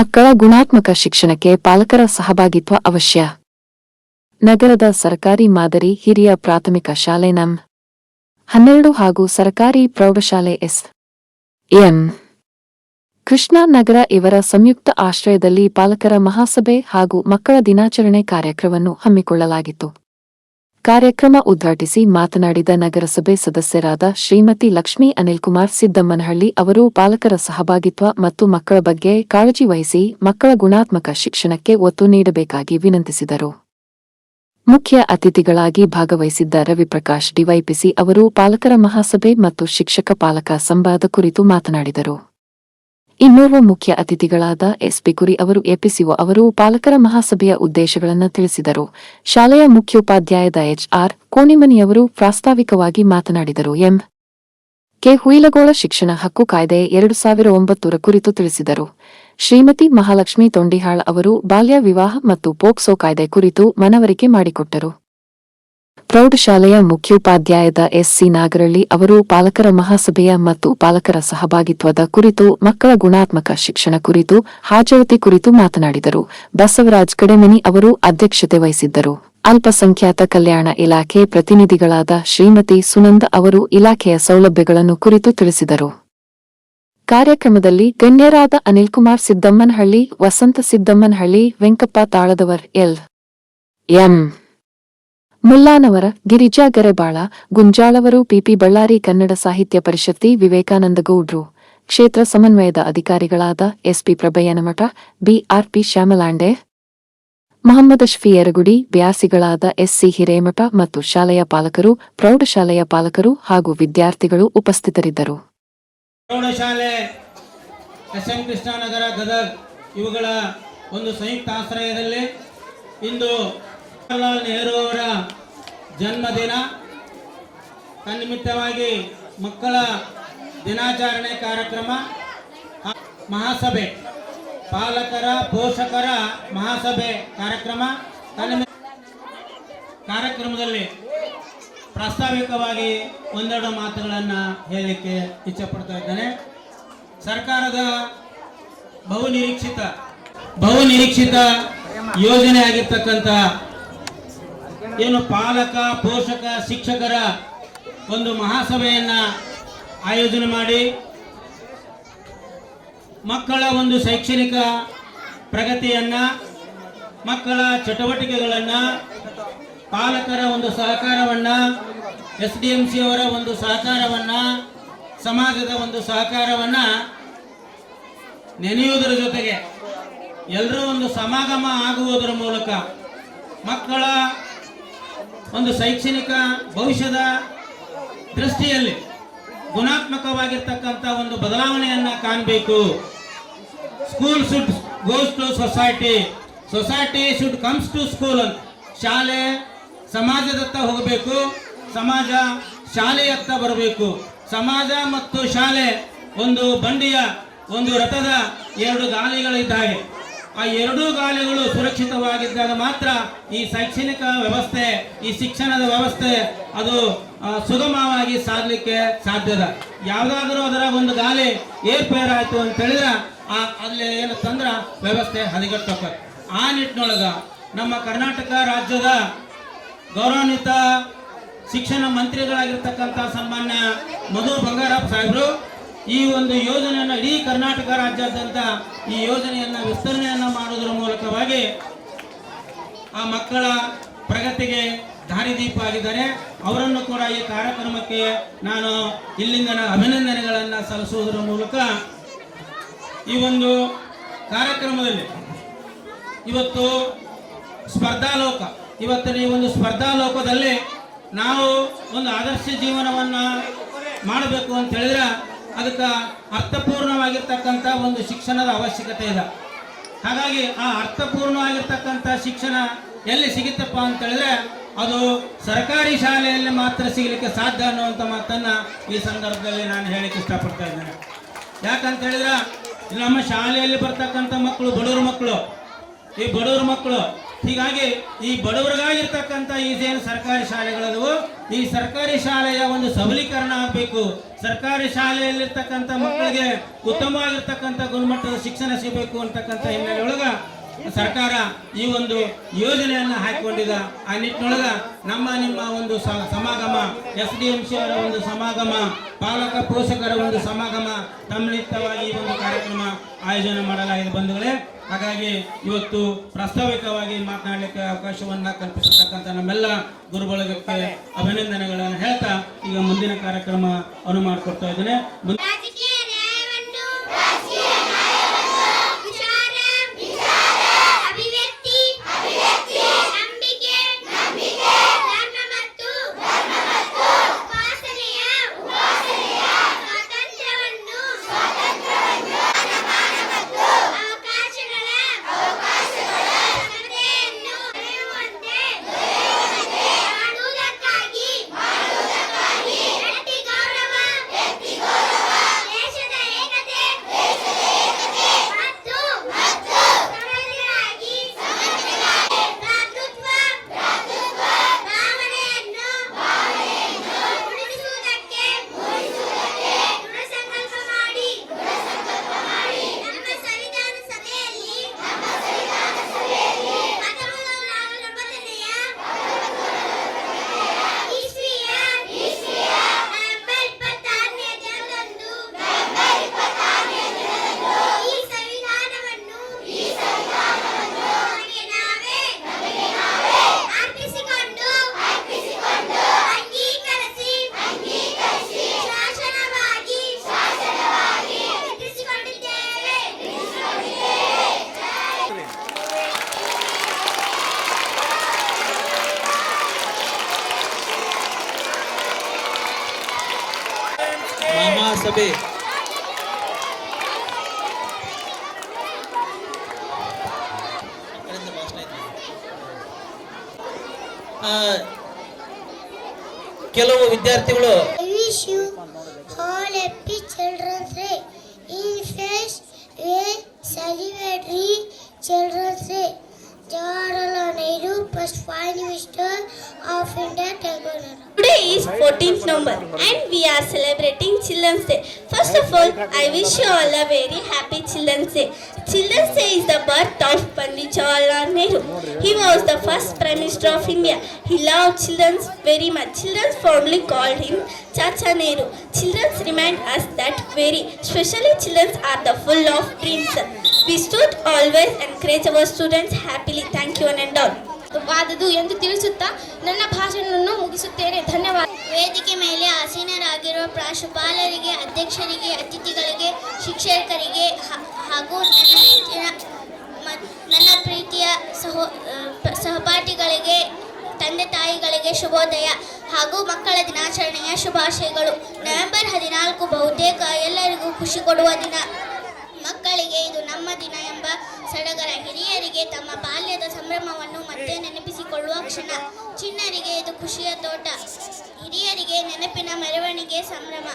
ಮಕ್ಕಳ ಗುಣಾತ್ಮಕ ಶಿಕ್ಷಣಕ್ಕೆ ಪಾಲಕರ ಸಹಭಾಗಿತ್ವ ಅವಶ್ಯ. ನಗರದ ಸರ್ಕಾರಿ ಮಾದರಿ ಹಿರಿಯ ಪ್ರಾಥಮಿಕ ಶಾಲೆ ನಂ. ಹನ್ನೆರಡು ಹಾಗೂ ಸರ್ಕಾರಿ ಪ್ರೌಢಶಾಲೆ ಎಸ್. ಎಂ. ಕೃಷ್ಣಾನಗರ ಇವರ ಸಂಯುಕ್ತ ಆಶ್ರಯದಲ್ಲಿ ಪಾಲಕರ ಮಹಾಸಭೆ ಹಾಗೂ ಮಕ್ಕಳ ದಿನಾಚರಣೆ ಕಾರ್ಯಕ್ರಮವನ್ನು ಹಮ್ಮಿಕೊಳ್ಳಲಾಗಿತ್ತು. ಕಾರ್ಯಕ್ರಮ ಉದ್ಘಾಟಿಸಿ ಮಾತನಾಡಿದ ನಗರಸಭೆ ಸದಸ್ಯರಾದ ಶ್ರೀಮತಿ ಲಕ್ಷ್ಮೀ ಅನಿಲ್ಕುಮಾರ್ ಸಿದ್ದಮ್ಮನಹಳ್ಳಿ ಅವರು, ಪಾಲಕರ ಸಹಭಾಗಿತ್ವ ಮತ್ತು ಮಕ್ಕಳ ಬಗ್ಗೆ ಕಾಳಜಿ ವಹಿಸಿ ಮಕ್ಕಳ ಗುಣಾತ್ಮಕ ಶಿಕ್ಷಣಕ್ಕೆ ಒತ್ತು ನೀಡಬೇಕಾಗಿ ವಿನಂತಿಸಿದರು. ಮುಖ್ಯ ಅತಿಥಿಗಳಾಗಿ ಭಾಗವಹಿಸಿದ್ದ ರವಿಪ್ರಕಾಶ್ ಡಿವೈಪಿಸಿ ಅವರು, ಪಾಲಕರ ಮಹಾಸಭೆ ಮತ್ತು ಶಿಕ್ಷಕ ಪಾಲಕ ಸಂವಾದ ಕುರಿತು ಮಾತನಾಡಿದರು. ಇನ್ನೋರ್ವ ಮುಖ್ಯ ಅತಿಥಿಗಳಾದ ಎಸ್ಪಿ ಕುರಿ ಅವರು ಎಪಿಸಿಒ ಅವರು ಪಾಲಕರ ಮಹಾಸಭೆಯ ಉದ್ದೇಶಗಳನ್ನು ತಿಳಿಸಿದರು. ಶಾಲೆಯ ಮುಖ್ಯೋಪಾಧ್ಯಾಯದ ಎಚ್ಆರ್ ಕೋಣಿಮನಿಯವರು ಪ್ರಾಸ್ತಾವಿಕವಾಗಿ ಮಾತನಾಡಿದರು. ಎಂ. ಕೆ. ಹುಯಿಲಗೋಳ ಶಿಕ್ಷಣ ಹಕ್ಕು ಕಾಯ್ದೆ ಎರಡು ಸಾವಿರ ಒಂಬತ್ತರ ಕುರಿತು ತಿಳಿಸಿದರು. ಶ್ರೀಮತಿ ಮಹಾಲಕ್ಷ್ಮಿ ತೊಂಡಿಹಾಳ್ ಅವರು ಬಾಲ್ಯ ವಿವಾಹ ಮತ್ತು ಪೋಕ್ಸೋ ಕಾಯ್ದೆ ಕುರಿತು ಮನವರಿಕೆ ಮಾಡಿಕೊಟ್ಟರು. ಪ್ರೌಢಶಾಲೆಯ ಮುಖ್ಯೋಪಾಧ್ಯಾಯದ ಎಸ್ ಸಿ ನಾಗರಳ್ಳಿ ಅವರು ಪಾಲಕರ ಮಹಾಸಭೆಯ ಮತ್ತು ಪಾಲಕರ ಸಹಭಾಗಿತ್ವದ ಕುರಿತು, ಮಕ್ಕಳ ಗುಣಾತ್ಮಕ ಶಿಕ್ಷಣ ಕುರಿತು, ಹಾಜರತಿ ಕುರಿತು ಮಾತನಾಡಿದರು. ಬಸವರಾಜ್ ಕಡೆಮನಿ ಅವರು ಅಧ್ಯಕ್ಷತೆ ವಹಿಸಿದ್ದರು. ಅಲ್ಪಸಂಖ್ಯಾತ ಕಲ್ಯಾಣ ಇಲಾಖೆ ಪ್ರತಿನಿಧಿಗಳಾದ ಶ್ರೀಮತಿ ಸುನಂದ ಅವರು ಇಲಾಖೆಯ ಸೌಲಭ್ಯಗಳನ್ನು ಕುರಿತು ತಿಳಿಸಿದರು. ಕಾರ್ಯಕ್ರಮದಲ್ಲಿ ಗಣ್ಯರಾದ ಅನಿಲ್ಕುಮಾರ್ ಸಿದ್ದಮ್ಮನಹಳ್ಳಿ, ವಸಂತ ಸಿದ್ದಮ್ಮನಹಳ್ಳಿ, ವೆಂಕಪ್ಪ ತಾಳದವರ್, ಎಲ್. ಎಂ. ಮುಲ್ಲಾನವರ ಗಿರಿಜಾ ಗರೆಬಾಳ ಗುಂಜಾಳವರು ಪಿಪಿ ಬಳ್ಳಾರಿ ಕನ್ನಡ ಸಾಹಿತ್ಯ ಪರಿಷತ್ತಿ ವಿವೇಕಾನಂದ ಗೌಡ್ರು ಕ್ಷೇತ್ರ ಸಮನ್ವಯದ ಅಧಿಕಾರಿಗಳಾದ ಎಸ್ಪಿ ಪ್ರಭಯ್ಯನಮಠ ಬಿಆರ್ಪಿ ಶ್ಯಾಮಲಾಂಡೆ. ಮೊಹಮ್ಮದ್ ಅಶ್ಫಿ ಯರಗುಡಿ, ಬ್ಯಾಸಿಗಳಾದ ಎಸ್ಸಿ ಹಿರೇಮಠ ಮತ್ತು ಶಾಲೆಯ ಪಾಲಕರು, ಪ್ರೌಢಶಾಲೆಯ ಪಾಲಕರು ಹಾಗೂ ವಿದ್ಯಾರ್ಥಿಗಳು ಉಪಸ್ಥಿತರಿದ್ದರು. ಪ್ರೌಢಶಾಲೆ ಕೃಷ್ಣನಗರ ಇವುಗಳ ಒಂದು ಸಂಯುಕ್ತ ಆಶ್ರಯದಲ್ಲಿ ಇಂದು ಜವಾಹರ್ಲಾಲ್ ನೆಹರು ಅವರ ಜನ್ಮದಿನ. ತನ್ನಿಮಿತ್ತವಾಗಿ ಮಕ್ಕಳ ದಿನಾಚರಣೆ ಕಾರ್ಯಕ್ರಮ. ಮಹಾಸಭೆ, ಪಾಲಕರ, ಪೋಷಕರ ಮಹಾಸಭೆ ಕಾರ್ಯಕ್ರಮ. ಕಾರ್ಯಕ್ರಮದಲ್ಲಿ ಪ್ರಾಸ್ತಾವಿಕವಾಗಿ ಒಂದೆರಡು ಮಾತುಗಳನ್ನು ಹೇಳಲಿಕ್ಕೆ ಇಚ್ಛಪಡ್ತಾ ಇದ್ದೇನೆ. ಸರ್ಕಾರದ ಬಹು ನಿರೀಕ್ಷಿತ ಬಹು ನಿರೀಕ್ಷಿತ ಯೋಜನೆ ಆಗಿರ್ತಕ್ಕಂಥ ಏನು ಪಾಲಕ, ಪೋಷಕ, ಶಿಕ್ಷಕರ ಒಂದು ಮಹಾಸಭೆಯನ್ನು ಆಯೋಜನೆ ಮಾಡಿ ಮಕ್ಕಳ ಒಂದು ಶೈಕ್ಷಣಿಕ ಪ್ರಗತಿಯನ್ನ, ಮಕ್ಕಳ ಚಟುವಟಿಕೆಗಳನ್ನು, ಪಾಲಕರ ಒಂದು ಸಹಕಾರವನ್ನು, ಎಸ್ ಡಿ ಎಂ ಸಿಯವರ ಒಂದು ಸಹಕಾರವನ್ನು, ಸಮಾಜದ ಒಂದು ಸಹಕಾರವನ್ನು ನೆನೆಯುವುದರ ಜೊತೆಗೆ ಎಲ್ಲರೂ ಒಂದು ಸಮಾಗಮ ಆಗುವುದರ ಮೂಲಕ ಮಕ್ಕಳ ಒಂದು ಶೈಕ್ಷಣಿಕ ಭವಿಷ್ಯದ ದೃಷ್ಟಿಯಲ್ಲಿ ಗುಣಾತ್ಮಕವಾಗಿರ್ತಕ್ಕಂಥ ಒಂದು ಬದಲಾವಣೆಯನ್ನು ಕಾಣಬೇಕು. School should goes to society society should comes to school ಅಂತ. ಶಾಲೆ ಸಮಾಜದತ್ತ ಹೋಗಬೇಕು. ಸಮಾಜ ಶಾಲೆಯತ್ತ ಬರಬೇಕು. ಸಮಾಜ ಮತ್ತು ಶಾಲೆ ಒಂದು ಬಂಡಿಯ, ಒಂದು ರಥದ ಎರಡು ಗಾಲಿಗಳಿದ್ದ ಹಾಗೆ ಆ ಎರಡೂ ಗಾಲಿಗಳು ಸುರಕ್ಷಿತವಾಗಿದ್ದಾಗ ಮಾತ್ರ ಈ ಶೈಕ್ಷಣಿಕ ವ್ಯವಸ್ಥೆ, ಈ ಶಿಕ್ಷಣದ ವ್ಯವಸ್ಥೆ ಅದು ಸುಗಮವಾಗಿ ಸಾಗಲಿಕ್ಕೆ ಸಾಧ್ಯದ. ಯಾವುದಾದ್ರೂ ಅದರ ಒಂದು ಗಾಲಿ ಏರ್ಪೇರಾಯಿತು ಅಂತ ಹೇಳಿದ್ರೆ, ಆ, ಅಲ್ಲಿ ಏನು ತಂದ್ರ ವ್ಯವಸ್ಥೆ ಹದಗೆಟ್ಟೋಕ ಆ ನಿಟ್ಟಿನೊಳಗ ನಮ್ಮ ಕರ್ನಾಟಕ ರಾಜ್ಯದ ಗೌರವಾನ್ವಿತ ಶಿಕ್ಷಣ ಮಂತ್ರಿಗಳಾಗಿರ್ತಕ್ಕಂಥ ಸನ್ಮಾನ್ಯ ಮಧು ಬಂಗಾರಪ್ಪ ಸಾಹೇಬರು ಈ ಒಂದು ಯೋಜನೆಯನ್ನು ಇಡೀ ಕರ್ನಾಟಕ ರಾಜ್ಯಾದ್ಯಂತ ಈ ಯೋಜನೆಯನ್ನು ವಿಸ್ತರಣೆಯನ್ನು ಮಾಡುವುದರ ಮೂಲಕವಾಗಿ ಆ ಮಕ್ಕಳ ಪ್ರಗತಿಗೆ ದಾರಿದೀಪ ಆಗಿದ್ದಾರೆ. ಅವರನ್ನು ಕೂಡ ಈ ಕಾರ್ಯಕ್ರಮಕ್ಕೆ ನಾನು ಇಲ್ಲಿಂದ ಅಭಿನಂದನೆಗಳನ್ನು ಸಲ್ಲಿಸುವುದರ ಮೂಲಕ ಈ ಒಂದು ಕಾರ್ಯಕ್ರಮದಲ್ಲಿ ಇವತ್ತು ಸ್ಪರ್ಧಾಲೋಕ, ಇವತ್ತಿನ ಈ ಒಂದು ಸ್ಪರ್ಧಾಲೋಕದಲ್ಲಿ ನಾವು ಒಂದು ಆದರ್ಶ ಜೀವನವನ್ನು ಮಾಡಬೇಕು ಅಂತ ಹೇಳಿದ್ರೆ ಅದಕ್ಕೆ ಅರ್ಥಪೂರ್ಣವಾಗಿರ್ತಕ್ಕಂಥ ಒಂದು ಶಿಕ್ಷಣದ ಅವಶ್ಯಕತೆ ಇದೆ. ಹಾಗಾಗಿ ಆ ಅರ್ಥಪೂರ್ಣವಾಗಿರ್ತಕ್ಕಂಥ ಶಿಕ್ಷಣ ಎಲ್ಲಿ ಸಿಗುತ್ತಪ್ಪ ಅಂತ ಹೇಳಿದ್ರೆ ಅದು ಸರ್ಕಾರಿ ಶಾಲೆಯಲ್ಲಿ ಮಾತ್ರ ಸಿಗಲಿಕ್ಕೆ ಸಾಧ್ಯ ಅನ್ನುವಂಥ ಮಾತನ್ನು ಈ ಸಂದರ್ಭದಲ್ಲಿ ನಾನು ಹೇಳಕ್ಕೆ ಇಷ್ಟಪಡ್ತಾ ಇದ್ದೇನೆ. ಯಾಕಂತ ಹೇಳಿದ್ರೆ ನಮ್ಮ ಶಾಲೆಯಲ್ಲಿ ಬರ್ತಕ್ಕಂಥ ಮಕ್ಕಳು ಬಡವ್ರ ಮಕ್ಕಳು. ಈ ಬಡವ್ರ ಮಕ್ಕಳು. ಹೀಗಾಗಿ ಈ ಬಡವರಿಗಾಗಿರ್ತಕ್ಕಂಥ ಈ ಸರ್ಕಾರಿ ಶಾಲೆಗಳದವು, ಈ ಸರ್ಕಾರಿ ಶಾಲೆಯ ಒಂದು ಸಬಲೀಕರಣ ಆಗಬೇಕು. ಸರ್ಕಾರಿ ಶಾಲೆಯಲ್ಲಿರ್ತಕ್ಕಂಥ ಮಕ್ಕಳಿಗೆ ಉತ್ತಮವಾಗಿರ್ತಕ್ಕಂಥ ಗುಣಮಟ್ಟದ ಶಿಕ್ಷಣ ಸಿಗಬೇಕು ಅಂತಕ್ಕಂಥ ಹಿನ್ನೆಲೆ ಒಳಗ ಸರ್ಕಾರ ಈ ಒಂದು ಯೋಜನೆಯನ್ನು ಹಾಕಿಕೊಂಡಿದೆ ಆ ನಿಟ್ಟಿನೊಳಗೆ ನಮ್ಮ ನಿಮ್ಮ ಒಂದು ಸಮಾಗಮ, ಎಸ್ ಡಿ ಎಂ ಸಿ ಅವರ ಒಂದು ಸಮಾಗಮ, ಪಾಲಕ ಪೋಷಕರ ಒಂದು ಸಮಾಗಮ, ತಮ್ಮಿಳಿತವಾಗಿ ಈ ಒಂದು ಕಾರ್ಯಕ್ರಮ ಆಯೋಜನೆ ಮಾಡಲಾಗಿದೆ ಬಂಧುಗಳೇ. ಹಾಗಾಗಿ ಇವತ್ತು ಪ್ರಾಸ್ತಾವಿಕವಾಗಿ ಮಾತನಾಡಲಿಕ್ಕೆ ಅವಕಾಶವನ್ನ ಕಲ್ಪಿಸತಕ್ಕಂಥ ನಮ್ಮೆಲ್ಲ ಗುರುಬಳಗಕ್ಕೆ ಅಭಿನಂದನೆಗಳನ್ನು ಹೇಳ್ತಾ ಈಗ ಮುಂದಿನ ಕಾರ್ಯಕ್ರಮ ಅನು ಮಾಡಿಕೊಡ್ತಾ ಇದ್ದೇನೆ. ಆ, ಕೆಲವು ವಿದ್ಯಾರ್ಥಿಗಳು 14th November and we are celebrating Children's Day. First of all, I wish you all a very happy Children's Day. Children's Day is the birth of Pandit Jawaharlal Nehru. He was the first Prime Minister of India. He loved children very much. Children fondly called him Chacha Nehru. Children remind us that very, especially children are the full of dreams. We should always encourage our students happily. Thank you and end all. ವಾದದು ಎಂದು ತಿಳಿಸುತ್ತಾ ನನ್ನ ಭಾಷಣವನ್ನು ಮುಗಿಸುತ್ತೇನೆ. ಧನ್ಯವಾದ. ವೇದಿಕೆ ಮೇಲೆ ಆಸೀನರಾಗಿರುವ ಪ್ರಾಂಶುಪಾಲರಿಗೆ, ಅಧ್ಯಕ್ಷರಿಗೆ, ಅತಿಥಿಗಳಿಗೆ, ಶಿಕ್ಷಕರಿಗೆ ಹಾಗೂ ನನ್ನ ನನ್ನ ಪ್ರೀತಿಯ ಸಹೋ ಸಹಪಾಠಿಗಳಿಗೆ, ತಂದೆ ತಾಯಿಗಳಿಗೆ ಶುಭೋದಯ ಹಾಗೂ ಮಕ್ಕಳ ದಿನಾಚರಣೆಯ ಶುಭಾಶಯಗಳು. ನವೆಂಬರ್ ಹದಿನಾಲ್ಕು ಬಹುತೇಕ ಎಲ್ಲರಿಗೂ ಖುಷಿ ಕೊಡುವ ದಿನ. ಮಕ್ಕಳಿಗೆ ಇದು ನಮ್ಮ ದಿನ ಎಂಬ ಸಡಗರ ಹಿರಿಯರಿಗೆ ತಮ್ಮ ಬಾಲ್ಯದ ಸಂಭ್ರಮವನ್ನು ಮತ್ತೆ ನೆನಪಿಸಿಕೊಳ್ಳುವ ಕ್ಷಣ. ಚಿನ್ನರಿಗೆ ಇದು ಖುಷಿಯ ತೋಟ. ಹಿರಿಯರಿಗೆ ನೆನಪಿನ ಮೆರವಣಿಗೆ ಸಂಭ್ರಮ.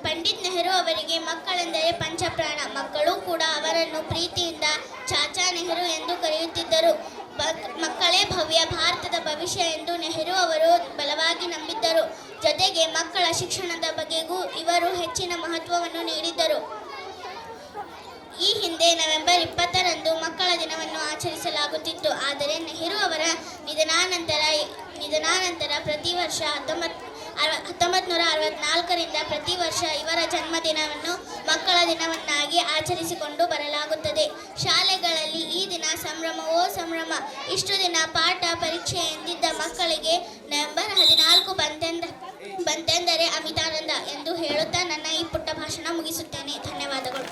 ಪಂಡಿತ್ ನೆಹರು ಅವರಿಗೆ ಮಕ್ಕಳೆಂದರೆ ಪಂಚಪ್ರಾಣ. ಮಕ್ಕಳು ಕೂಡ ಅವರನ್ನು ಪ್ರೀತಿಯಿಂದ ಚಾಚಾ ನೆಹರು ಎಂದು ಕರೆಯುತ್ತಿದ್ದರು. ಮಕ್ಕಳೇ ಭವ್ಯ ಭಾರತದ ಭವಿಷ್ಯ ಎಂದು ನೆಹರು ಅವರು ಬಲವಾಗಿ ನಂಬಿದ್ದರು. ಜೊತೆಗೆ ಮಕ್ಕಳ ಶಿಕ್ಷಣದ ಬಗೆಗೂ ಇವರು ಹೆಚ್ಚಿನ ಮಹತ್ವವನ್ನು ನೀಡಿದ್ದರು. ಈ ಹಿಂದೆ ನವೆಂಬರ್ ಇಪ್ಪತ್ತರಂದು ಮಕ್ಕಳ ದಿನವನ್ನು ಆಚರಿಸಲಾಗುತ್ತಿತ್ತು. ಆದರೆ ನೆಹರು ಅವರ ನಿಧನಾನಂತರ ನಿಧನಾನಂತರ ಪ್ರತಿ ವರ್ಷ ಹತ್ತೊಂಬತ್ತು ಹತ್ತೊಂಬತ್ತು ನೂರ ಅರವತ್ನಾಲ್ಕರಿಂದ ಪ್ರತಿ ವರ್ಷ ಇವರ ಜನ್ಮದಿನವನ್ನು ಮಕ್ಕಳ ದಿನವನ್ನಾಗಿ ಆಚರಿಸಿಕೊಂಡು ಬರಲಾಗುತ್ತದೆ. ಶಾಲೆಗಳಲ್ಲಿ ಈ ದಿನ ಸಂಭ್ರಮವೋ ಸಂಭ್ರಮ. ಇಷ್ಟು ದಿನ ಪಾಠ, ಪರೀಕ್ಷೆ ಎಂದಿದ್ದ ಮಕ್ಕಳಿಗೆ ನವೆಂಬರ್ ಹದಿನಾಲ್ಕು ಬಂತೆಂದ, ಬಂತೆಂದರೆ ಅಮಿತಾನಂದ ಎಂದು ಹೇಳುತ್ತಾ ನನ್ನ ಈ ಪುಟ್ಟ ಭಾಷಣ ಮುಗಿಸುತ್ತೇನೆ. ಧನ್ಯವಾದಗಳು.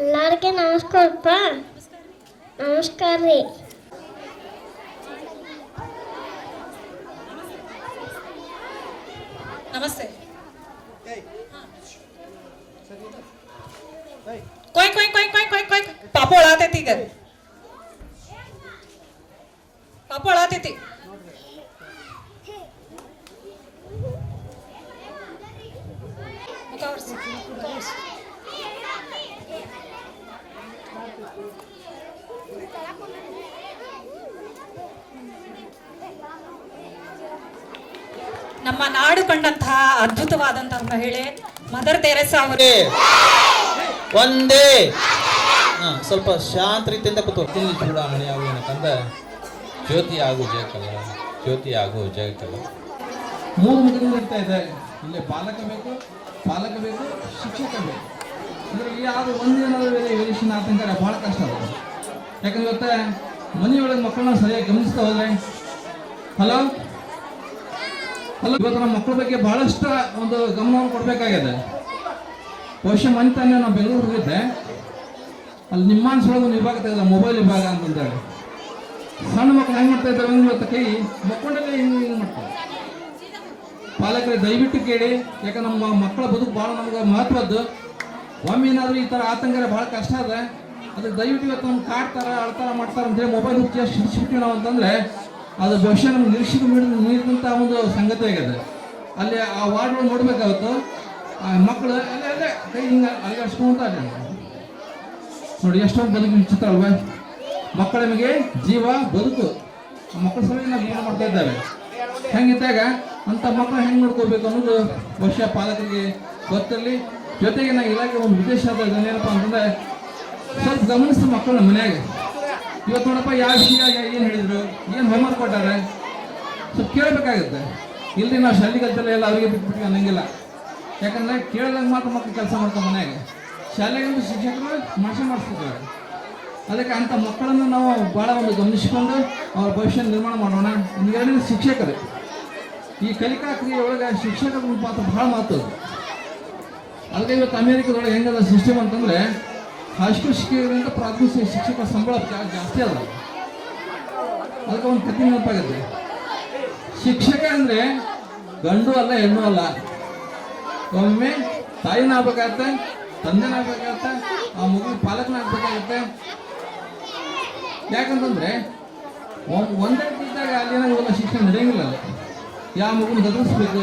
ಎಲ್ಲರಿಗೆ ನಮಸ್ಕಾರಪ್ಪ ನಮಸ್ಕಾರ ರೀ ನಮಸ್ತೆ ಕೊಯ್ ಕೊಯ್ ಕೊಯ್ ಕೊಯ್ ಕೊಯ್ ಕೊಯ್ ಪಾಪ ಒಳಾತೈತಿ ಈಗ ಪಾಪ ಒಳಾತೈತಿ ಮುಖ ಒರ್ಸಿ. ನಮ್ಮ ನಾಡು ಕಂಡಂತಹ ಅದ್ಭುತವಾದಂತಹ ಮಹಿಳೆ ಮದರ್ ತೆರೆಸಾ ಅವರೇ. ಒಂದೇ. ಸ್ವಲ್ಪ ಶಾಂತ ರೀತಿಯಿಂದ ಕೂತು. ಚೂಡಾಮಣಿ ಅವು ಏನಕ್ಕಂದ ಜ್ಯೋತಿ ಆಗು ಜಯಕಲ್ಲ ಜ್ಯೋತಿ ಆಗು ಜಯಕಲ್ಲ ಮೂರು ಮಗಳು ಇರ್ತಾ ಇದೆ. ಇಲ್ಲಿ ಪಾಲಕ ಬೇಕು ಪಾಲಕ ಬೇಕು ಶಿಕ್ಷಕ ಬೇಕು. ಇದರಲ್ಲಿ ಯಾವುದು ಮೇಲೆ ವೇರಿಯೇಷನ್ ಆತಂಕರ ಭಾಳ ಕಷ್ಟ ಆಗುತ್ತೆ. ಯಾಕಂದ್ರೆ ಗೊತ್ತೆ ಮನೆಯೊಳಗೆ ಮಕ್ಕಳನ್ನ ಸರಿಯಾಗಿ ಗಮನಿಸ್ತಾ ಹೋದ್ರೆ. ಹಲೋ ಹಲೋ ಇವತ್ತು ನಮ್ಮ ಮಕ್ಕಳ ಬಗ್ಗೆ ಬಹಳಷ್ಟು ಒಂದು ಗಮನವನ್ನು ಕೊಡಬೇಕಾಗಿದೆ. ಬಹುಶಃ ಮನೆತಾನೆ ನಾವು ಬೆಂಗಳೂರು ಹೋಗಿದ್ದೆ ಅಲ್ಲಿ ನಿಮ್ಮಾನ್ಸೊಳಗೆ ಒಂದು ವಿಭಾಗ ತೆಗೆದ ಮೊಬೈಲ್ ವಿಭಾಗ ಅಂತಂದೇಳಿ ಸಣ್ಣ ಮಕ್ಕಳು ಹೆಂಗೆ ಮಾಡ್ತಾ ಇದ್ದಾರೆ ಇವತ್ತು ಕೈ ಮಕ್ಕಳಲ್ಲೇ ಹಿಂಗೆ ಹಿಂಗೆ ಮಾಡ್ತಾರೆ? ಪಾಲಕರೇ, ದಯವಿಟ್ಟು ಕೇಳಿ. ಯಾಕಂದ್ರೆ ನಮ್ಮ ಮಕ್ಕಳ ಬದುಕು ಭಾಳ ನಮ್ಗೆ ಮಹತ್ವದ್ದು. ಒಮ್ಮೆ ಏನಾದರೂ ಈ ಥರ ಆತಂಕ ಭಾಳ ಕಷ್ಟ ಅದ ಅದಕ್ಕೆ ದಯವಿಟ್ಟು ಇವತ್ತು ನಮ್ಗೆ ಕಾಡ್ತಾರೆ ಅಳ್ತಾರ ಮಾಡ್ತಾರೆ ಅಂತೇಳಿ ಮೊಬೈಲ್ ಉಚ್ಚ ನಾವು ಅಂತಂದ್ರೆ ಅದು ಬಹುಶಃ ನಮ್ಗೆ ಮಾಡಿದ ಮೀರಿದಂಥ ಒಂದು ಸಂಗತಿ ಆಗಿದೆ ಅಲ್ಲಿ ಆ ವಾರ್ಡ್ ನೋಡ್ಬೇಕಾಗುತ್ತೆ. ಆ ಮಕ್ಕಳು ಅಲ್ಲೇ ಅಲ್ಲೇ ಕೈ ಹಿಂಗೆ ಅಲ್ಲಿಗಾಡ್ಸ್ಕೊಂತ ನೋಡಿ, ಎಷ್ಟೊಂದು ಬದುಕು ಚಿತ್ರ ಅಲ್ವಾ. ಮಕ್ಕಳ ನಮಗೆ ಜೀವ, ಬದುಕು ಮಕ್ಕಳ ಸಲುವಾಗಿ ನಾವು ಏನು ಮಾಡ್ತಾ ಇದ್ದಾವೆ. ಹೆಂಗಿದ್ದಾಗ ಅಂತ ಮಕ್ಕಳು ಹೆಂಗೆ ನೋಡ್ಕೋಬೇಕು ಅನ್ನೋದು ಬಹುಶಃ ಪಾಲಕರಿಗೆ ಗೊತ್ತಲ್ಲಿ ಜೊತೆಗೆ ನಾ ಇಲಾಖೆ ಒಂದು ಉದ್ದೇಶ ಆದ ಏನಪ್ಪ ಅಂತಂದ್ರೆ ಸ್ವಲ್ಪ ಗಮನಿಸ್ತು ಮಕ್ಕಳನ್ನ ಮನ್ಯಾಗ ಇವತ್ತು ನೋಡಪ್ಪ, ಯಾವ ವಿಷಯ, ಏನು ಹೇಳಿದ್ರು, ಏನು ಹೋಮ್ವರ್ಕ್ ಕೊಟ್ಟಾರೆ? ಸ್ವಲ್ಪ ಕೇಳಬೇಕಾಗುತ್ತೆ. ಇಲ್ಲಿ ನಾವು ಶಾಲೆ ಕಲ್ತಲ್ಲ ಎಲ್ಲ ಅವರಿಗೆ ಬಿಟ್ಬಿಟ್ಟು ಅನ್ನಂಗಿಲ್ಲ. ಯಾಕಂದ್ರೆ ಕೇಳಿದಂಗೆ ಮಾತ್ರ ಮಕ್ಕಳು ಕೆಲಸ ಮಾಡ್ತಾರೆ ಮನೆಯಾಗೆ. ಶಾಲೆಗಂತೂ ಶಿಕ್ಷಕರು ಮಾಡಿಸಿ ಮಾಡಿಸ್ತಿದ್ದಾರೆ. ಅದಕ್ಕೆ ಅಂಥ ಮಕ್ಕಳನ್ನು ನಾವು ಭಾಳ ಒಂದು ಗಮನಿಸಿಕೊಂಡು ಅವ್ರ ಭವಿಷ್ಯ ನಿರ್ಮಾಣ ಮಾಡೋಣ. ಎರಡನೇ ಶಿಕ್ಷಕರು. ಈ ಕಲಿಕಾ ಕ್ರಿಯೆಯೊಳಗೆ ಶಿಕ್ಷಕರ ಪಾತ್ರ ಭಾಳ ಮಹತ್ವ ಅದಕ್ಕೆ ಇವತ್ತು ಅಮೇರಿಕದೊಳಗೆ ಹೆಂಗದ ಸಿಸ್ಟಮ್ ಅಂತಂದ್ರೆ ಹೈಸ್ಕೂಲ್ ಶಿಕ್ಷಕರಿಂದ ಪ್ರಾಥಮಿಕ ಶಿಕ್ಷಕ ಸಂಬಳ ಜಾಸ್ತಿ ಅಲ್ಲ. ಅದಕ್ಕೆ ಒಂದು ಕಥೆ ನೆನಪಾಗುತ್ತೆ. ಶಿಕ್ಷಕ ಅಂದ್ರೆ ಗಂಡು ಅಲ್ಲ, ಹೆಣ್ಣು ಅಲ್ಲ. ಒಮ್ಮೆ ತಾಯಿನ ಆಗ್ಬೇಕಾಗತ್ತೆ, ತಂದೆನ ಆಗ್ಬೇಕಾಗತ್ತೆ, ಆ ಮಗು ಪಾಲಕನ ಆಗ್ಬೇಕಾಗತ್ತೆ. ಯಾಕಂತಂದ್ರೆ ಒಂದೇ ಇದ್ದಾಗ ಅಲ್ಲಿ ಏನಾಗೋದಿಲ್ಲ ಶಿಕ್ಷಣ ನಡೆಯಂಗಿಲ್ಲ. ಯಾವ ಮಗುನ ಗದರಿಸ್ಬೇಕು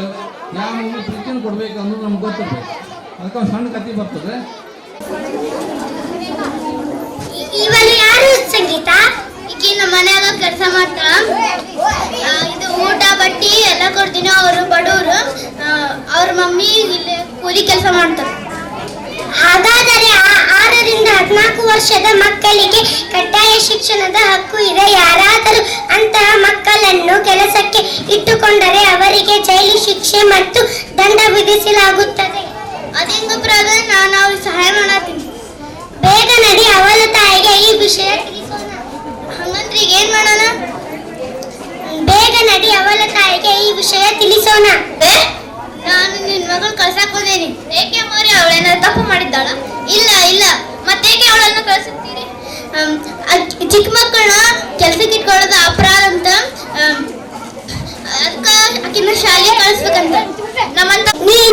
ಯಾವ ಮಗುನ ಪ್ರೀತಿಯನ್ನು ಕೊಡ್ಬೇಕು ಅನ್ನೋದು ನಮ್ಗೆ ಗೊತ್ತಿರ್ಬೇಕು. ಅದಕ್ಕೆ ಒಂದು ಸಣ್ಣ ಕತೆ ಬರ್ತದೆ. ಇವಾಗ ಯಾರು ಸಂಗೀತ? ಈಕೆ ನಮ್ಮ ಮನ್ಯಾಗ ಕೆಲಸ ಮಾಡ್ತಾಳ. ಇದು ಊಟ, ಬಟ್ಟಿ ಎಲ್ಲ ಕೊಡ್ತೀನಿ ಅವರು, ಬಡವರು. ಅವ್ರ ಮಮ್ಮಿ ಇಲ್ಲಿ ಕೂಲಿ ಕೆಲಸ ಮಾಡ್ತಾರೆ. ಹಾಗಾದರೆ ಆರರಿಂದ ಹದಿನಾಲ್ಕು ವರ್ಷದ ಮಕ್ಕಳಿಗೆ ಕಡ್ಡಾಯ ಶಿಕ್ಷಣದ ಹಕ್ಕು ಇದೆ. ಯಾರಾದರೂ ಅಂತಹ ಮಕ್ಕಳನ್ನು ಕೆಲಸಕ್ಕೆ ಇಟ್ಟುಕೊಂಡರೆ ಅವರಿಗೆ ಜೈಲು ಶಿಕ್ಷೆ ಮತ್ತು ದಂಡ ವಿಧಿಸಲಾಗುತ್ತದೆ. ಅದೆಂಗ ಬ್ರದರ್ ನಾನು ಅವ್ರಿಗೆ ಸಹಾಯ ಮಾಡತ್ತೀನಿ ಬೇಗ ನಡಿ, ಅವಳ ತಾಯಿಗೆ ಈ ವಿಷಯ ತಿಳಿಸೋಣ. ಈಗ ಏನ್ ಮಾಡೋಣ? ಬೇಗ ನಡಿ, ಅವಳ ತಾಯಿಗೆ ಈ ವಿಷಯ ತಿಳಿಸೋಣ. ನಾನು ನಿನ್ ಮಗಳು ಕಳ್ಸಕ್ ಹೋದೇನಿ. ಏಕೆ ಮೋರಿ ಅವಳೇನ ತಪ್ಪು ಮಾಡಿದ್ದಾಳ? ಇಲ್ಲ ಇಲ್ಲ. ಮತ್ತೇಕೆ ಅವಳನ್ನು ಕಳ್ಸುತ್ತೀರಿ? ಚಿಕ್ಕ ಮಕ್ಕಳನ್ನ ಕೆಲ್ಸಕ್ಕೆ ಇಟ್ಕೊಳ್ಳೋದು ಅಪರಾಧ ಅಂತ ಅದಕ್ಕ ಆಕಿನ ಶಾಲೆ ಕಳಿಸ್ಬೇಕಂತ. ನಮ್ಮಂತ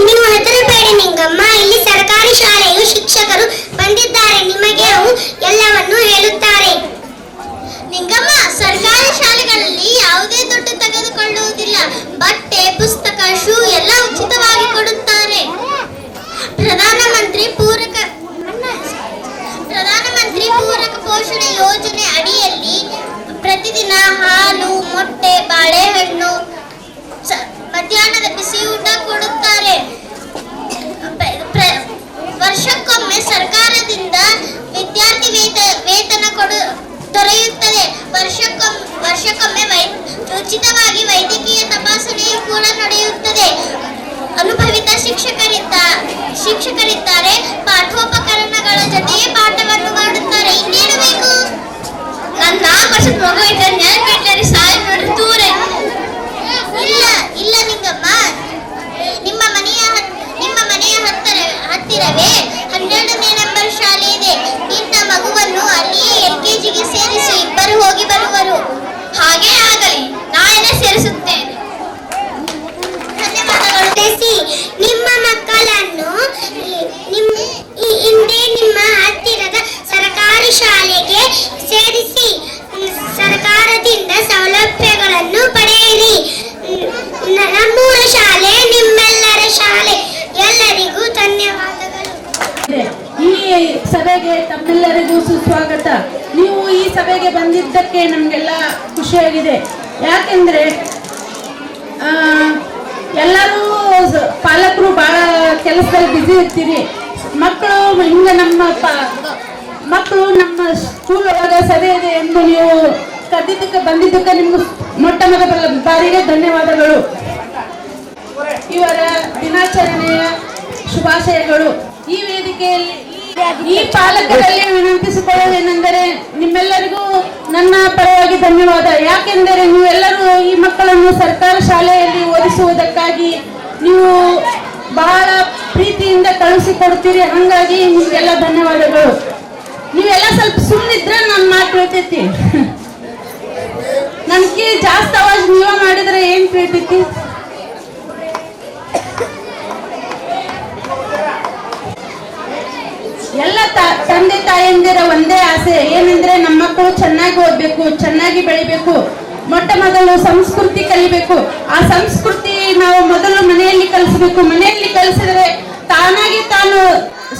ನೀವು ಹೆದರಬೇಡಿ ನಿಂಗಮ್ಮ. ಇಲ್ಲಿ ಸರ್ಕಾರಿ ಶಾಲೆಯು ಶಿಕ್ಷಕರು ಬಂದಿದ್ದಾರೆ. ನಿಮಗೆ ಎಲ್ಲವನ್ನು ಹೇಳುತ್ತಾರೆ. ನಿಂಗಮ್ಮ, ಸರ್ಕಾರಿ ಶಾಲೆಗಳಲ್ಲಿ ಯಾವುದೇ ದುಡ್ಡು ತೆಗೆದುಕೊಳ್ಳುವುದಿಲ್ಲ. ಬಟ್ಟೆ, ಪುಸ್ತಕ, ಶೂ ಎಲ್ಲ ಬಂದಿದ್ದಕ್ಕೆ ನಮಗೆಲ್ಲ ಖುಷಿಯಾಗಿದೆ. ಯಾಕೆಂದರೆ ಎಲ್ಲರೂ ಪಾಲಕರು ಭಾಳ ಕೆಲಸದಲ್ಲಿ ಬ್ಯುಸಿ ಇರ್ತೀರಿ. ಮಕ್ಕಳು ಹಿಂಗೆ ನಮ್ಮ ಪ, ಮಕ್ಕಳು ನಮ್ಮ ಸ್ಕೂಲ್ ಒಳಗೆ ಸಭೆ ಇದೆ ಎಂದು ನೀವು ಕದ್ದಿದ್ದಕ್ಕೆ ಬಂದಿದ್ದಕ್ಕೆ ನಿಮ್ಗೆ ಮೊಟ್ಟ ಮೊದಲ ಬಾರಿಗೆ ಧನ್ಯವಾದಗಳು. ಇವರ ದಿನಾಚರಣೆಯ ಶುಭಾಶಯಗಳು. ಈ ವೇದಿಕೆಯಲ್ಲಿ ಈ ಪಾಲಕರಲ್ಲಿ ವಿನಂತಿಸಿಕೊಳ್ಳೋದೇನೆಂದರೆ ನಿಮ್ಮೆಲ್ಲರಿಗೂ ನನ್ನ ಪರವಾಗಿ ಧನ್ಯವಾದ. ಯಾಕೆಂದರೆ ನೀವೆಲ್ಲರೂ ಈ ಮಕ್ಕಳನ್ನು ಸರ್ಕಾರಿ ಶಾಲೆಯಲ್ಲಿ ಓದಿಸುವುದಕ್ಕಾಗಿ ನೀವು ಬಹಳ ಪ್ರೀತಿಯಿಂದ ಕಳಿಸಿಕೊಡ್ತೀರಿ. ಹಾಗಾಗಿ ನಿಮಗೆಲ್ಲ ಧನ್ಯವಾದಗಳು. ನೀವೆಲ್ಲ ಸ್ವಲ್ಪ ಸುಮ್ಮನಿದ್ರೆ ನನ್ನ ಮಾತು ಹೇಳ್ತೈತಿ. ನನಗೆ ಜಾಸ್ತಿ ಅವಾಜ್ ನೀವೇ ಮಾಡಿದ್ರೆ ಏನು ಕೇಳ್ತೈತಿ ಎಲ್ಲ ತಂದೆ ತಾಯಿಯಂದಿರ ಒಂದೇ ಆಸೆ. ಏನಂದ್ರೆ ನಮ್ಮ ಮಕ್ಕಳು ಚೆನ್ನಾಗಿ ಓದ್ಬೇಕು, ಚೆನ್ನಾಗಿ ಬೆಳಿಬೇಕು. ಮೊಟ್ಟ ಮೊದಲು ಸಂಸ್ಕೃತಿ ಕಲಿಬೇಕು. ಆ ಸಂಸ್ಕೃತಿ ನಾವು ಮೊದಲು ಮನೆಯಲ್ಲಿ ಕಲಿಸ್ಬೇಕು. ಮನೆಯಲ್ಲಿ ಕಲಿಸಿದ್ರೆ ತಾನಾಗಿ ತಾನು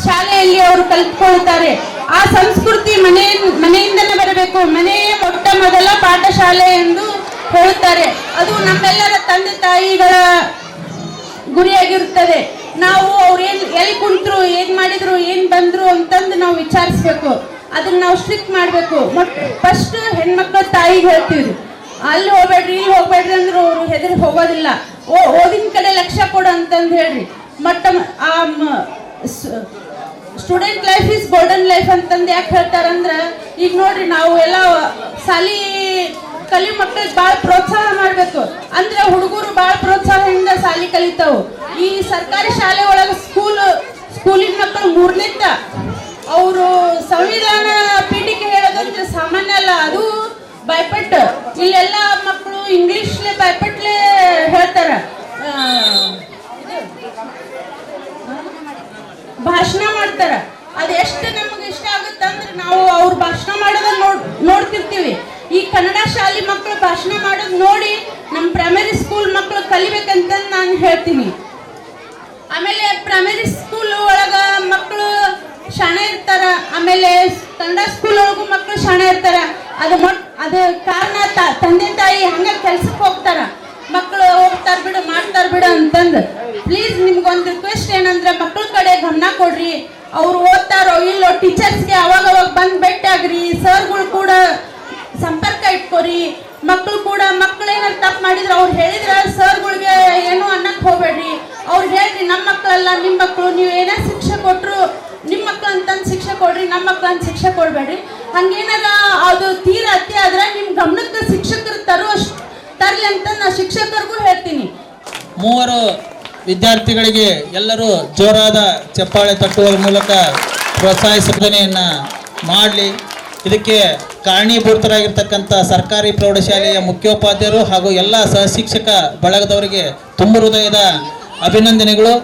ಶಾಲೆಯಲ್ಲಿ ಅವರು ಕಲ್ತ್ಕೊಳ್ತಾರೆ. ಆ ಸಂಸ್ಕೃತಿ ಮನೆ ಮನೆಯಿಂದಲೇ ಬರಬೇಕು. ಮನೆಯೇ ಮೊಟ್ಟ ಮೊದಲ ಪಾಠಶಾಲೆ ಎಂದು ಹೇಳುತ್ತಾರೆ. ಅದು ನಮ್ಮೆಲ್ಲರ ತಂದೆ ತಾಯಿಗಳ ಗುರಿಯಾಗಿರುತ್ತದೆ. ನಾವು ಅವ್ರು ಏನ್ ಎಲ್ಲಿ ಕುಂತ್ರು, ಏನ್ ಮಾಡಿದ್ರು, ಏನ್ ಬಂದ್ರು ಅಂತಂದು ನಾವು ವಿಚಾರಿಸ್ಬೇಕು. ಅದನ್ನ ನಾವು ಸ್ಟ್ರಿಕ್ಟ್ ಮಾಡಬೇಕು. ಫಸ್ಟ್ ಹೆಣ್ಮಕ್ಳ ತಾಯಿಗೆ ಹೇಳ್ತೀವಿ ಅಲ್ಲಿ ಹೋಗ್ಬೇಡ್ರಿ, ಇಲ್ಲಿ ಹೋಗ್ಬೇಡ್ರಿ ಅಂದ್ರೆ ಅವರು ಹೆದರಿ ಹೋಗೋದಿಲ್ಲ. ಓ ಓದಿನ ಕಡೆ ಲಕ್ಷ್ಯ ಕೊಡು ಅಂತಂದು ಹೇಳ್ರಿ. ಮಟ್ಟ ಆ student life is golden life ಅಂತಂದು ಯಾಕೆ ಹೇಳ್ತಾರಂದ್ರೆ, ಈಗ ನೋಡ್ರಿ ನಾವು ಎಲ್ಲ ಸಾಲಿ ಕಲಿ ಮಕ್ಕಳಿಗೆ ಭಾಳ ಪ್ರೋತ್ಸಾಹ ಮಾಡಬೇಕು. ಅಂದ್ರೆ ಹುಡುಗರು ಭಾಳ ಪ್ರೋತ್ಸಾಹದಿಂದ ಶಾಲಿ ಕಲಿತಾವು. ಈ ಸರ್ಕಾರಿ ಶಾಲೆ ಒಳಗೆ ಸ್ಕೂಲ್, ಸ್ಕೂಲಿನ ಮಕ್ಕಳು ಮೂರನೇತ್ತ. ಅವರು ಸಂವಿಧಾನ ಪೀಠಿಕೆ ಹೇಳೋದಂದ್ರೆ ಸಾಮಾನ್ಯ ಅಲ್ಲ, ಅದು ಭಯಪಟ್ಟು ಇಲ್ಲೆಲ್ಲ ಮಕ್ಕಳು ಇಂಗ್ಲಿಷ್ಲೆ ಭಯಪಟ್ಲೆ ಹೇಳ್ತಾರ. ಭಾಷಣ ಮಾಡ್ತಾರ. ಅದು ಎಷ್ಟು ನಮಗೆ ಇಷ್ಟ ಆಗುತ್ತೆ ಅಂದ್ರೆ ನಾವು ಅವ್ರ ಭಾಷಣ ಮಾಡೋದನ್ನ ನೋಡ್ ನೋಡ್ತಿರ್ತೀವಿ ಈ ಕನ್ನಡ ಶಾಲೆ ಮಕ್ಕಳು ಭಾಷಣ ಮಾಡೋದು ನೋಡಿ ನಮ್ಮ ಪ್ರೈಮರಿ ಸ್ಕೂಲ್ ಮಕ್ಕಳು ಕಲಿಬೇಕಂತ ನಾನು ಹೇಳ್ತೀನಿ ಆಮೇಲೆ ಪ್ರೈಮರಿ ಸ್ಕೂಲ್ ಒಳಗ ಮಕ್ಕಳು ಶಾಣೆ ಇರ್ತಾರ ಆಮೇಲೆ ಕನ್ನಡ ಸ್ಕೂಲ್ ಒಳಗೂ ಮಕ್ಕಳು ಶಾಣೆ ಇರ್ತಾರ ಅದು ಮೊಟ್ ಅದು ಕಾರಣ ತ- ತಂದೆ ತಾಯಿ ಹಂಗ ಕೆಲ್ಸಕ್ಕೆ ಹೋಗ್ತಾರ ಮಕ್ಕಳು ಹೋಗ್ತಾರ ಬಿಡು ಮಾಡ್ತಾರ ಬಿಡು ಅಂತಂದು ಪ್ಲೀಸ್ ನಿಮ್ಗೊಂದು ರಿಕ್ವೆಸ್ಟ್ ಏನಂದ್ರೆ ಮಕ್ಕಳ ಕಡೆ ಗಮನ ಕೊಡ್ರಿ ಅವ್ರು ಓದ್ತಾರೋ ಇಲ್ಲೋ ಟೀಚರ್ಸ್ಗೆ ಅವಾಗ ಅವಾಗ ಬಂದು ಭೇಟಿ ಆಗ್ರಿ ಸರ್ಗಳು ಕೂಡ ಸಂಪರ್ಕ ಇಟ್ಕೋರಿ ಮಕ್ಕಳು ಕೂಡ ಮಕ್ಕಳು ಏನಾದ್ರು ತಪ್ಪು ಮಾಡಿದ್ರೆ ಅವ್ರು ಹೇಳಿದ್ರೆ ಸರ್ಗಳಿಗೆ ಏನು ಅನ್ನಕ್ಕೆ ಹೋಗ್ಬೇಡ್ರಿ. ಅವ್ರು ಹೇಳ್ರಿ ನಮ್ಮ ಮಕ್ಕಳಲ್ಲ ನಿಮ್ಮ ಮಕ್ಕಳು ನೀವು ಏನೇ ಶಿಕ್ಷೆ ಕೊಟ್ಟರು ನಿಮ್ಮ ಮಕ್ಕಳು ಅಂತಂದು ಶಿಕ್ಷೆ ಕೊಡ್ರಿ ನಮ್ಮ ಮಕ್ಕಳು ಶಿಕ್ಷೆ ಕೊಡಬೇಡ್ರಿ. ಹಂಗೇನಾರ ಅದು ತೀರ ಅತಿ ಆದ್ರೆ ನಿಮ್ಮ ಗಮನಕ್ಕೆ ಶಿಕ್ಷಕರು ತರುವಷ್ಟು ತರಲಿ ಅಂತ ನಾ ಶಿಕ್ಷಕರಿಗೂ ಹೇಳ್ತೀನಿ. ಮೂವರು ವಿದ್ಯಾರ್ಥಿಗಳಿಗೆ ಎಲ್ಲರೂ ಜೋರಾದ ಚಪ್ಪಾಳೆ ತಟ್ಟುವ ಮೂಲಕ ಪ್ರೋತ್ಸಾಹಿಸೋದನೆಯನ್ನ ಮಾಡಲಿ. ಇದಕ್ಕೆ ಕಾರಣೀಭೂತರಾಗಿರ್ತಕ್ಕಂಥ ಸರ್ಕಾರಿ ಪ್ರೌಢಶಾಲೆಯ ಮುಖ್ಯೋಪಾಧ್ಯಾಯರು ಹಾಗೂ ಎಲ್ಲ ಸಹಶಿಕ್ಷಕ ಬಳಗದವರಿಗೆ ತುಂಬ ಹೃದಯದ ಅಭಿನಂದನೆಗಳು.